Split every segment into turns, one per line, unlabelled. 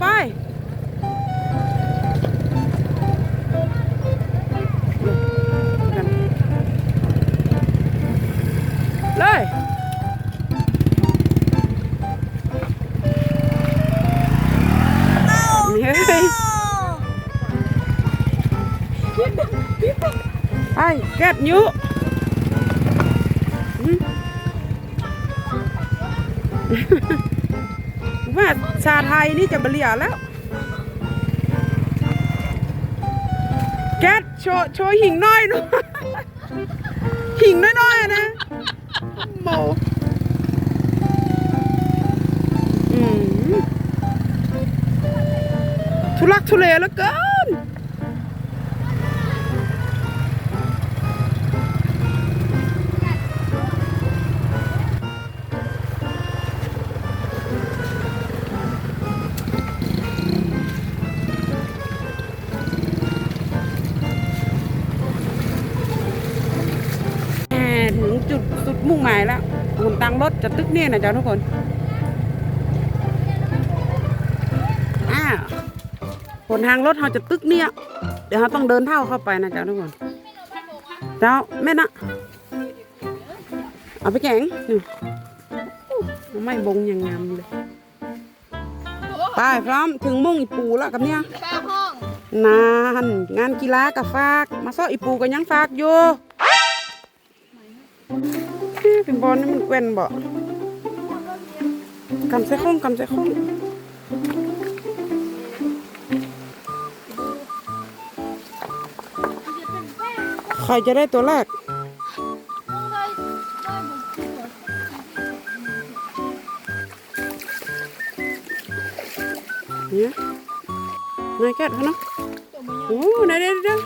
ไป เลยเฮ้ยไปแกดยุอืม ว่าชาไทยนี่จะเบลียแล้ว แกดโชว์โชว์หิ่งน้อยนูหิ่งน้อยๆอยนะโมทุลักทุเลแล้ว เกินแหมถึงจุดสุดมุ่งหมายแล้วหนตังรถจะตึกเนี่ยนะจ๊ะทุกคนอ้าวหนทางรถเราจะตึกเนี่ย เดี๋ยวเราต้องเดินเท่าเข้าไปนะจ๊ะทุกคนเจ้าแม่นะเอาไปแกงนี่อู้ไม่บงอย่างงามเลยไปพร้อมถึงมุ่งอีปูแล้วกับเนี่ย
แค่ห้อง
นานงานกีฬากับฝาก มาซ้ออีปูก็ยังฝากอยู่ เป็นบอลนี่มันเกวนบ่กำใส่ข้องกำใส่ข้องใครจะได้ตัวแรกเนี่ยนายแกะเขาเนาะโอ้ไหนเดี๋ยวเดี๋ย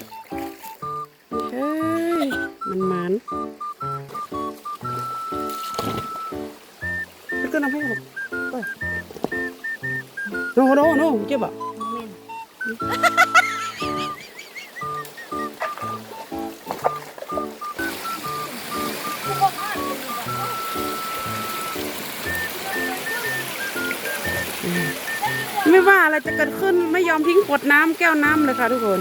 เฮ้ยมันมัน ตัวน้ำให้ผมไปโน่โน่โน่เจ็บอะไม่ว่าอะไรจะเกิดขึ้นไม่ยอมทิ้งขวดน้ำแก้วน้ำเลยค่ะทุกคน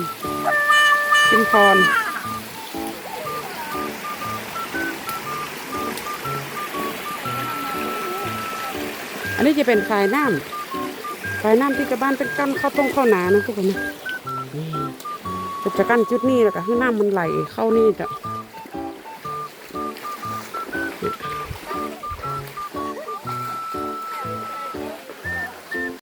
ชิมพร อันนี้จะเป็นฝายน้ำฝายน้ำที่จะบ้านเป็นกั้นเข้าตรงเข้าหนานะทุกคนนะจะกั้นจุดนี้แล้วก็ให้น้ำมันไหลเข้านี่จ้ะ